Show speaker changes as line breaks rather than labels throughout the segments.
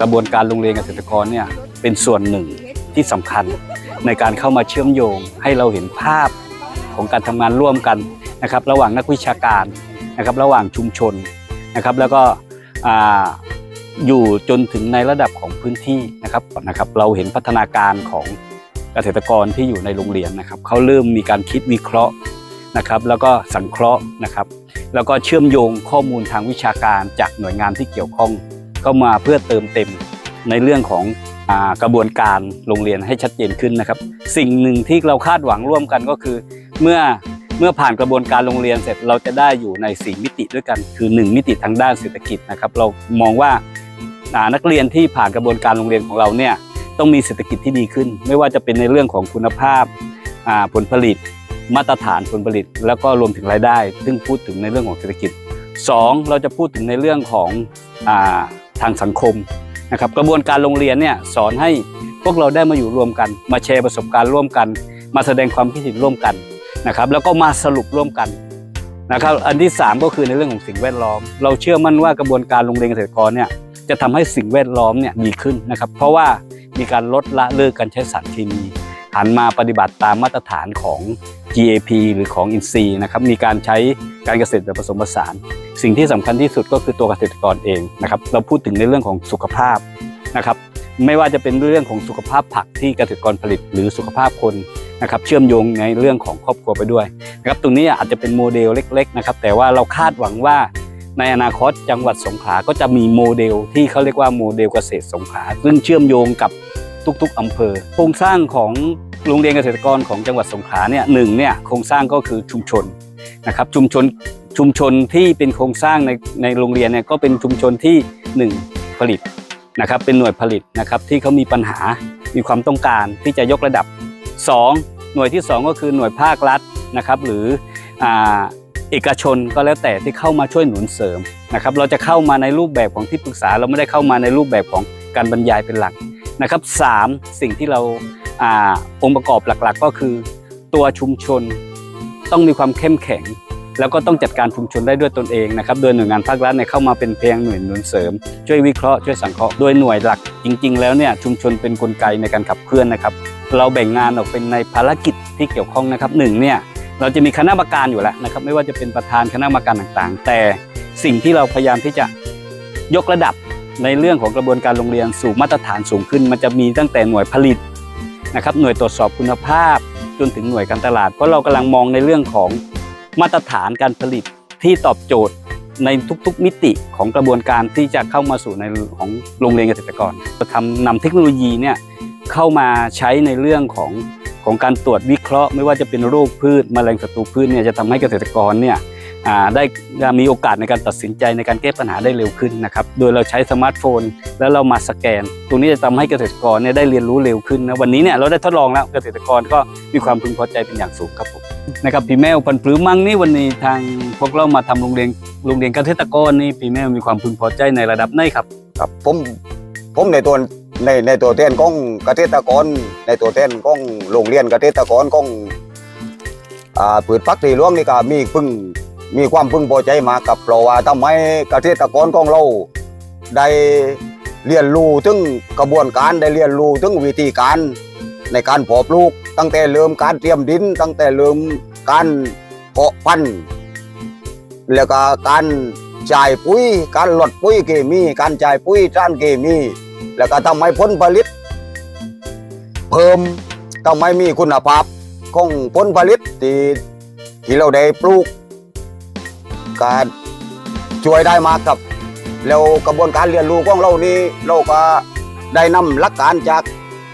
กระบวนการโรงเรียนเกษตรกรเนี่ยเป็นส่วนหนึ่งที่สำคัญในการเข้ามาเชื่อมโยง ให้เราเห็นภาพของการทำงานร่วมกันนะครับ ระหว่างนักวิชาการนะครับ ระหว่างชุมชนนะครับ แล้วก็ออยู่จนถึงในระดับของพื้นที่นะครับนะครับ เราเห็นพัฒนาการของเกษตรกรที่อยู่ในโรงเรียนนะครับเขาเริ่มมีการคิดวิเคราะห์นะครับ แล้วก็สังเคราะห์นะครับ แล้วก็เชื่อมโยงข้อมูลทางวิชาการจากหน่วยงานที่เกี่ยวข้อง เข้ามาเพื่อเติมเต็มในเรื่องของอกระบวนการโรงเรียนให้ชัดเจนขึ้นนะครับ สิ่งหนึ่งที่เราคาดหวังร่วมกันก็คือ เมื่อเมื่อผ่านกระบวนการโรงเรียนเสร็จเราจะได้อยู่ในสี่มิติด้วยกัน คือ 1 มิติทางด้านเศรษฐกิจนะครับ เรามองว่านักเรียนที่ผ่านกระบวนการโรงเรียนของเราเนี่ยต้องมีเศรษฐกิจที่ดีขึ้น ไม่ว่าจะเป็นในเรื่องของคุณภาพผลผลิต มาตรฐานผลผลิต แล้วก็รวมถึงรายได้ ซึ่งพูดถึงในเรื่องของเศรษฐกิจสองเราจะพูดถึงในเรื่องของ ทางสังคมนะครับกระบวนการโรงเรียนเนี่ยสอนให้พวกเราได้มาอยู่รวมกัน มาแชร์ประสบการณ์ร่วมกัน มาแสดงความคิดเห็นร่วมกันนะครับแล้วก็มาสรุปร่วมกันนะครับอันที่สามก็คือในเรื่องของสิ่งแวดล้อม เราเชื่อมั่นว่ากระบวนการโรงเรียนเกษตรกรเนี่ยจะทำให้สิ่งแวดล้อมเนี่ยดีขึ้นนะครับเพราะว่ามีการลดละเลิกการใช้สารเคมีหันมาปฏิบัติตามมาตรฐานของ GAP หรือของอินทรีย์นะครับมีการใช้การเกษตรแบบผสมผสาน สิ่งที่สำคัญที่สุดก็คือตัวเกษตรกรเองนะครับเราพูดถึงในเรื่องของสุขภาพนะครับไม่ว่าจะเป็นเรื่องของสุขภาพผักที่เกษตรกรผลิต หรือสุขภาพคนนะครับเชื่อมโยงในเรื่องของครอบครัวไปด้วยนะครับตรงนี้อาจจะเป็นโมเดลเล็กๆนะครับแต่ว่าเราคาดหวังว่าในอนาคตจังหวัดสงขลาก็จะมีโมเดลที่เขาเรียกว่าโมเดลเกษตรสงขลาซึ่งเชื่อมโยงกับ ทุก ๆอำเภอ โครงสร้างของโรงเรียนเกษตรกรของจังหวัดสงขลาเนี่ยหนึ่งเนี่ยโครงสร้างก็คือชุมชนนะครับชุมชนชุมชนที่เป็นโครงสร้างในในโรงเรียนเนี่ยก็เป็นชุมชนที่หนึ่งผลิตนะครับเป็นหน่วยผลิตนะครับที่เขามีปัญหามีความต้องการที่จะยกระดับสองหน่วยที่สองก็คือหน่วยภาครัฐนะครับหรืออเอกชนก็แล้วแต่ที่เข้ามาช่วยหนุนเสริมนะครับเราจะเข้ามาในรูปแบบของที่ปรึกษาเราไม่ได้เข้ามาในรูปแบบของการบรรยายเป็นหลัก นะครับสามสิ่งที่เราอาองค์ประกอบหลักๆ ก็คือ ตัวชุมชนต้องมีความเข้มแข็ง แล้วก็ต้องจัดการชุมชนได้ด้วยตนเองนะครับโดยหน่วยงานภาครัฐเนี่ยเข้ามาเป็นเพียงหน่วยหนุนเสริม ช่วยวิเคราะห์ช่วยสังเคราะห์โดยหน่วยหลักจริง ๆ แล้วเนี่ยชุมชนเป็นกลไกในการขับเคลื่อนนะครับ เราแบ่งงานออกเป็นในภารกิจที่เกี่ยวข้องนะครับหนึ่งเนี่ยเราจะมีคณะกรรมการอยู่แล้วนะครับไม่ว่าจะเป็นประธานคณะกรรมการต่างๆ แต่สิ่งที่เราพยายามที่จะยกระดับ ในเรื่องของกระบวนการโรงเรียนสู่มาตรฐานสูงขึ้น มันจะมีตั้งแต่หน่วยผลิตนะครับหน่วยตรวจสอบคุณภาพ จนถึงหน่วยการตลาด เพราะเรากำลังมองในเรื่องของมาตรฐานการผลิตที่ตอบโจทย์ในทุกๆมิติของกระบวนการที่จะเข้ามาสู่ในของโรงเรียนเกษตรกรเราทำนำเทคโนโลยีเนี่ยเข้ามาใช้ในเรื่องของของการตรวจวิเคราะห์ ไม่ว่าจะเป็นโรคพืชแมลงศัตรูพืชเนี่ยจะทำให้เกษตรกรเนี่ย ได้มีโอกาสในการตัดสินใจในการแก้ปัญหาได้เร็วขึ้นนะครับ โดยเราใช้สมาร์ทโฟน แล้วเรามาสแกน ตรงนี้จะทำให้เกษตรกรเนี่ยได้เรียนรู้เร็วขึ้นนะ วันนี้เนี่ยเราได้ทดลองแล้วเกษตรกรก็มีความพึงพอใจเป็นอย่างสูงครับผมนะครับพี่แมวพันธุ์ปลือมั่งนี่วันนี้ทางพวกเรามาทำโรงเรียนโรงเรียนเกษตรกรนี่พี่แมวมีความพึงพอใจในระดับไหนครับ
ครับผมผมในตัวในในตัวแทนของเกษตรกร ในตัวแทนของโรงเรียนเกษตรกรของอ่าผืนพักที่วงนี่ก็มีพึ่ง มีความพึงพอใจมากับเพราะว่าทำให้เกษตรกรของเราได้เรียนรู้ถึงกระบวนการได้เรียนรู้ถึงวิธีการในการเพาะปลูก ตั้งแต่เริ่มการเตรียมดิน ตั้งแต่เริ่มการเพาะพันธุ์แล้วก็การจ่ายปุ๋ย การลดปุ๋ยเคมี การจ่ายปุ๋ยสารเคมี แล้วก็ทำให้ผลผลิต เพิ่มทำให้มีคุณภาพของผลผลิตที่ที่เราได้ปลูก การช่วยได้มากครับ แล้วกระบวนการเรียนรู้ของเรานี่เราก็ได้นำหลักการจาก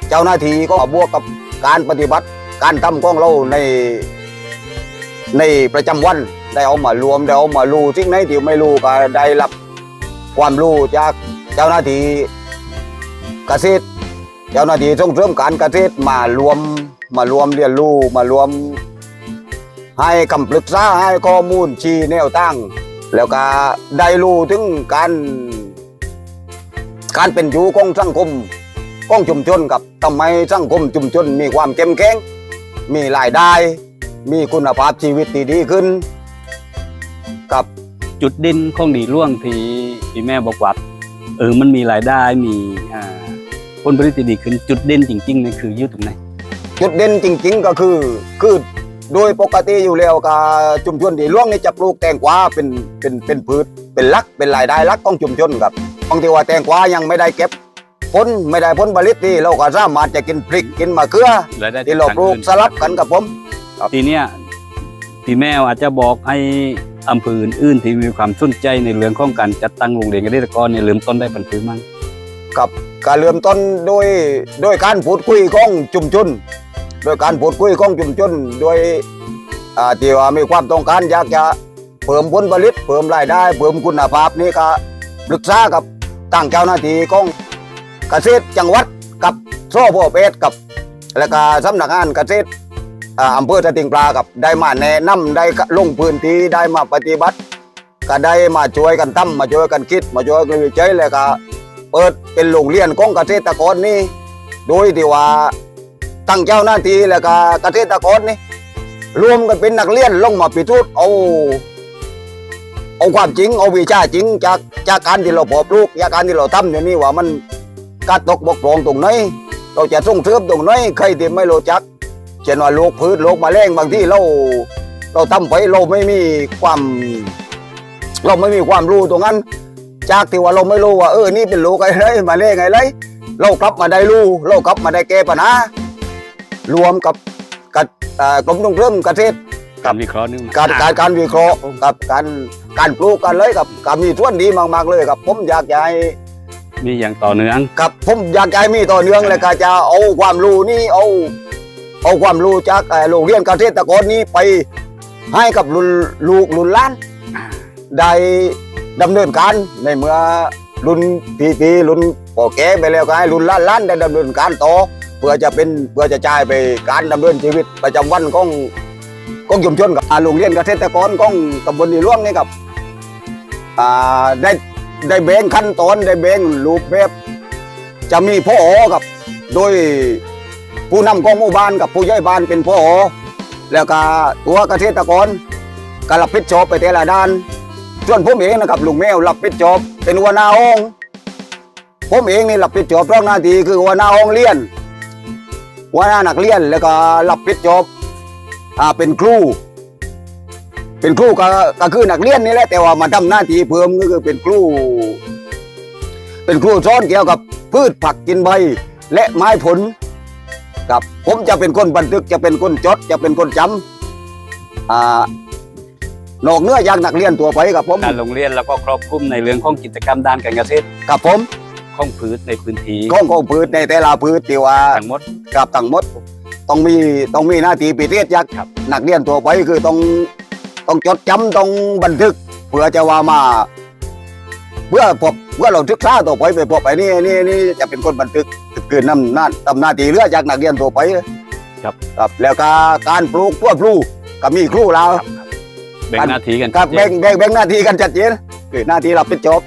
เจ้าหน้าที่ก็บวกกับการปฏิบัติการทำของเราในในประจำวันได้เอามารวมได้เอามารู้สิ่งไหนที่ไม่รู้ก็ได้รับความรู้จากเจ้าหน้าที่เกษตร เจ้าหน้าที่ส่งเสริมการเกษตรมารวมมารวมเรียนรู้มารวม ให้คำปรึกษาให้ข้อมูลชี้แนวตั้งแล้วก็ได้รู้ถึงการ การเป็นอยู่ของสังคมของชุมชนกับทำไมสังคมชุมชนมีความเข้มแข็งมีรายได้ มีคุณภาพชีวิตที่ดีขึ้น กับ
จุดเด่นของดีล่วงที่พี่แม่บอกว่าเออมันมีรายได้มีอ่าผลผลิตที่ดีขึ้นจุดเด่นจริงๆเนี่ยคืออยู่ตรงไหน
จุดเด่นจริง ๆ ก็คือคือ โดยปกติอยู่แล้วกับชุมชนที่ล่วงนี่จะปลูกแตงกวาเป็นเป็นเป็นพืชเป็นหลักเป็นรายได้หลักของชุมชนครับบางทีว่าแตงกวายังไม่ได้เก็บผลไม่ได้ผลผลิตที่เราก็สามารถจะกินพริกกินมะเขือ
รายได้
ที่เราปลูกสลับกันกับผม
ทีเนี้ยพี่แมวอาจจะบอกให้อำเภออื่นๆที่มีความสนใจในเรื่องของการจัดตั้งโรงเรียนเกษตรกรเนี่ยเริ่มต้นได้ปันพื้นมั้ง
กับการเริ่มต้นโดยโดยการพูดคุยของชุมชน โดยการพูดคุยของชุมชนโดยที่ว่ามีความต้องการอยากจะเพิ่มผลผลิตเพิ่มรายได้เพิ่มคุณภาพนี่ก็ปรึกษากับตั้งเจ้าหน้าที่ของเกษตรจังหวัดกับโซ่พ่อเพชรกับ และก็สำนักงานเกษตรอำเภอตะติงปลากับได้มาแนะนำได้ลงพื้นที่ได้มาปฏิบัติ ก็ได้มาช่วยกันทำมาช่วยกันคิด มาช่วยกันวิจัยแล้วก็เปิดเป็นโรงเรียนของเกษตรกรนี่โดยที่ว่า ตั้งเจ้าหน้าที่แล้วก็เกษตรกรนี่รวมกันเป็นนักเรียนลงมาพิสูจน์เอาเอาความจริงเอาวิชาจริงจากจากการที่เราเพาะปลูกจากการที่เราทำอย่างนี้ว่ามันการตกบกพร่องตรงไหนเราจะส่งเสริมตรงไหนใครที่ไม่รู้จักเช่นว่าโรคพืชโรคแมลงบางที่เรา เราทำไปเราไม่มีความ เราไม่มีความรู้ตรงนั้น จากที่ว่าเราไม่รู้ว่าเออนี่เป็นลูกอะไรมาเล่ไงเลยเรากลับมาได้รู้เรากลับมาได้แก้ปัญหา รวมกับกับอ่ากรมส่งเสริมเกษตร
การวิเคราะห์นึงมั้ย
การการการวิเคราะห์กับการการปลูกกันเลยกับกับมีส่วนดีมากๆเลยครับผมอยากจะให้
มีอย่างต่อเนื่อง
กับผมอยากจะให้มีต่อเนื่องเลยก็จะเอาความรู้นี่เอาเอาความรู้จากเอ่อโรงเรียนเกษตรกรนี้ไปให้กับรุ่นลูกรุ่นหล้านได้ดำเนินการในเมื่อรุ่นปีปีรุ่นพอแก่ไปแล้วก็ให้รุ่นล้านล้านได้ดำเนินการต่อ เพื่อจะเป็นเพื่อจะจ่ายไปการดำเนินชีวิตประจำวันของของชุมชนกับอ่าโรงเรียนเกษตรกรของตำบลนีหล่วงนี่กับอ่าได้ได้แบ่งขั้นตอนได้แบ่งรูปแบบจะมีพ่อกับ โดยผู้นำของหมู่บ้านกับผู้ใหญ่บ้านเป็นพ่อแล้วก็ตัวเกษตรกรก็รับผิดชอบไปแต่ละด้าน ส่วนผมเองนะครับลุงแมวรับผิดชอบเป็นหัวหน้าห้อง ผมเองนี่รับผิดชอบเรื่องหน้าที่คือหัวหน้าห้องเรียน หัวหน้านักเรียนแล้วก็รับผิดชอบอ่าเป็นครู เป็นครูก็ก็คือนักเรียนนี่แหละแต่ว่ามาทำหน้าที่เพิ่มก็คือเป็นครู เป็นครูสอนเกี่ยวกับพืชผักกินใบและไม้ผลครับผมจะเป็นคนบันทึกจะเป็นคนจดจะเป็นคนจำอ่านอกเหนื้อจากนักเรียนตัวไปครับผม
การโรงเรียนแล้วก็ครอบคลุมในเรื่องของกิจกรรมด้านการเกษตร
กับผม
ของพืชในพื้นที่
ข้องของพืชในแต่ละพืชที่ว่า
ทั้งหมด
กับทั้งหมด ต้องมีต้องมีหน้าที่พิเศษจาก
ครับ
นักเรียนตัวไปคือต้องต้องจดจำต้องบันทึก เพื่อจะว่ามาเพื่อพบเพื่อเราศึกษาต่อไปไปพบไอ้นี่นี่นี่จะเป็นคนบันทึกคือนำหน้าทำหน้าที่เรือจากนักเรียนตัวไป
ครับ
ครับแล้วก็การปลูกพวกปลูกก็มีครูเรา
ครับครับแบ่งหน้าที่กัน
ครับ
ชัดเจ
แบ่
น
งแบ่งแบ่งหน้าที่กันชัดเจนคือหน้าที่รับผิดชอบ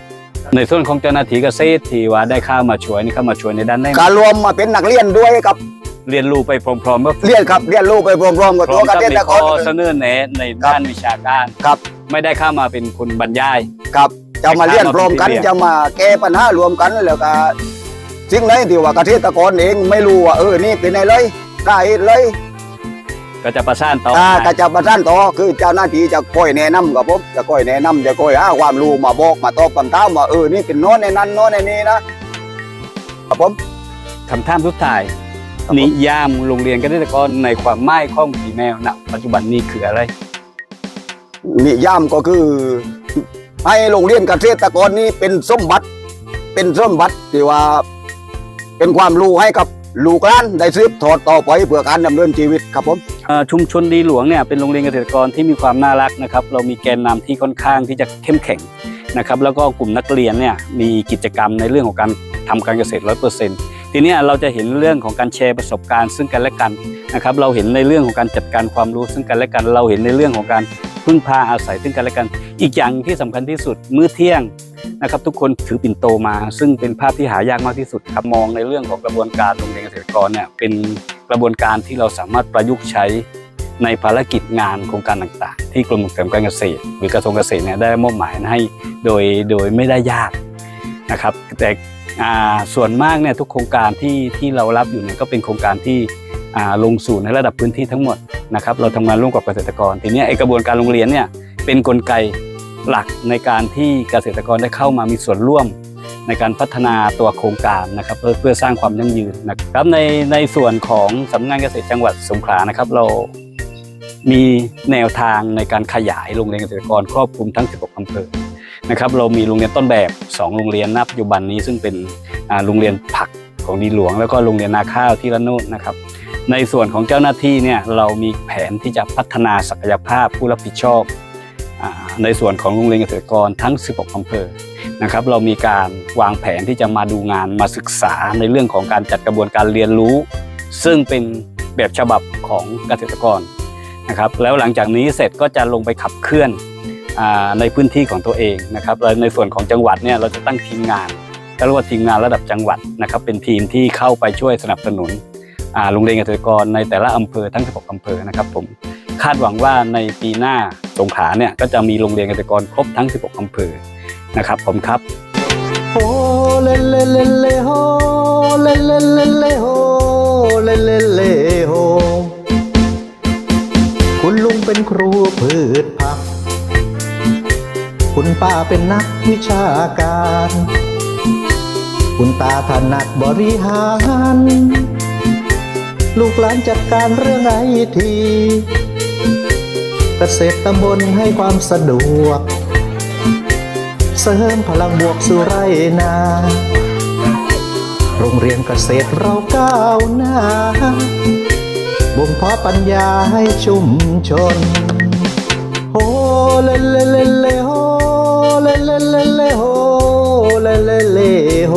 ในส่วนของเจ้าหน้าที่เกษตรที่ว่าได้เข้ามาช่วยนี่เข้ามาช่วยในด้านได้
การรวมมาเป็นนักเรียนด้วยครับ
เรียนรู้ไปพร้อมๆกับ
เรียนครับเรียนรู้ไปพร้อมๆกับ
พร้
ตั
อ
ว
ม
เก
กับ
ษ
มี
ตรก
ข้อ
ร
เสนอแนะในด้านวิชาการ
ครับ
ไม่ได้เข้ามาเป็นคนบรรยาย
ครับจะมาเรียนพร้อมกัน
ให้ข้ามมาเป็นที่เรียน
จะมาแก้ปัญหารวมกันแล้วก็สิ่งไหนที่ว่าเกษตรกรเองไม่รู้ว่าเออนี่เป็นไงเลยกล้าเฮ็ดเลย
ก็จะประสานต่อ
อ่า
ให้
ก็จะประสานต่อคือเจ้าหน้าที่จะคอยแนะนำกับผมจะคอยแนะนำจะคอยหาความรู้มาบอกมาตอบคำถามว่าเออนี่เป็นโน้นในนั้นโน้นในนี้นะครับผม
คำถามสุดท้าย
ครับผม
นิยามโรงเรียนเกษตรกรในความหมายของผีแมวณปัจจุบันนี้คืออะไร
นิยามก็คือ ให้โรงเรียนเกษตรกรนี้เป็นสมบัติ เป็นสมบัติที่ว่า เป็นความรู้ให้กับ ลูกหลานได้สืบทอดต่อไปเพื่อการดำเนินชีวิตครับผม
เอ่อชุมชนดีหลวงเนี่ยเป็นโรงเรียนเกษตรกรที่มีความน่ารักนะครับ เรามีแกนนำที่ค่อนข้างที่จะเข้มแข็งนะครับแล้วก็กลุ่มนักเรียนเนี่ยมีกิจกรรมในเรื่องของการทำการเกษตรร้อยเปอร์เซ็นต์ทีเนี้ยเราจะเห็นเรื่องของการแชร์ประสบการณ์ซึ่งกันและกันนะครับเราเห็นในเรื่องของการจัดการความรู้ซึ่งกันและกัน เราเห็นในเรื่องของการพึ่งพาอาศัยซึ่งกันและกัน อีกอย่างที่สำคัญที่สุดมื้อเที่ยง นะครับทุกคนถือปิ่นโตมา ซึ่งเป็นภาพที่หายากมากที่สุดครับมองในเรื่องของกระบวนการโรงเรียนเกษตรกรเนี่ยเป็นกระบวนการที่เราสามารถประยุกต์ใช้ในภารกิจงานโครงการต่างๆ ที่กรมส่งเสริมการเกษตร หรือกระทรวงเกษตรเนี่ยได้มอบหมายให้โดยโดยไม่ได้ยากนะครับแต่ส่วนมากเนี่ยทุกโครงการที่ที่เรารับอยู่เนี่ยก็เป็นโครงการที่ลงสู่ในระดับพื้นที่ทั้งหมดนะครับเราทำงานร่วมกับเกษตรกร ทีนี้ไอกระบวนการโรงเรียนเนี่ยเป็นกลไก หลักในการที่เกษตรกรได้เข้ามามีส่วนร่วมในการพัฒนาตัวโครงการนะครับเพื่อเพื่อสร้างความยั่งยืนนะครับในในส่วนของสำนักงานเกษตรจังหวัดสงขลานะครับ เรามีแนวทางในการขยายโรงเรียนเกษตรกรครอบคลุมทั้ง 16อำเภอนะครับ เรามีโรงเรียนต้นแบบ 2 โรงเรียนณปัจจุบันนี้ซึ่งเป็นโรงเรียนผักของดีหลวง แล้วก็โรงเรียนนาข้าวที่ระโนดนะครับ ในส่วนของเจ้าหน้าที่เนี่ยเรามีแผนที่จะพัฒนาศักยภาพผู้รับผิดชอบ ในส่วนของโรงเรียนเกษตรกรทั้ง 16อำเภอนะครับเรามีการวางแผนที่จะมาดูงานมาศึกษาในเรื่องของการจัดกระบวนการเรียนรู้ ซึ่งเป็นแบบฉบับของเกษตรกรนะครับแล้วหลังจากนี้เสร็จก็จะลงไปขับเคลื่อนอในพื้นที่ของตัวเองนะครับแล้วในส่วนของจังหวัดเนี่ยเราจะตั้งทีมงานก็เรียกว่าทีมงานระดับจังหวัดนะครับเป็นทีมที่เข้าไปช่วยสนับสนุนโรงเรียนเกษตรกรในแต่ละอำเภอทั้ง 16อำเภอนะครับผม คาดหวังว่าในปีหน้าสงขลาเนี่ยก็จะมีโรงเรียนเกษตรกรครบทั้ง 16 อำเภอนะครับผมครับ
โฮเลเลเลเลโฮเลเลเลเลโฮเลเลเลโฮคุณลุงเป็นครูพืชผัก คุณป้าเป็นนักวิชาการ คุณตาถนัดบริหาร ลูกหลานจัดการเรื่องไอที เกษตรตำบลให้ความสะดวก เสริมพลังบวกสู่ไรนา โรงเรียนเกษตรเราก้าวหน้า บ่มเพาะปัญญาให้ชุมชนโฮเลเลเลเลโฮเลเลเลเลโฮเลเลเลโฮ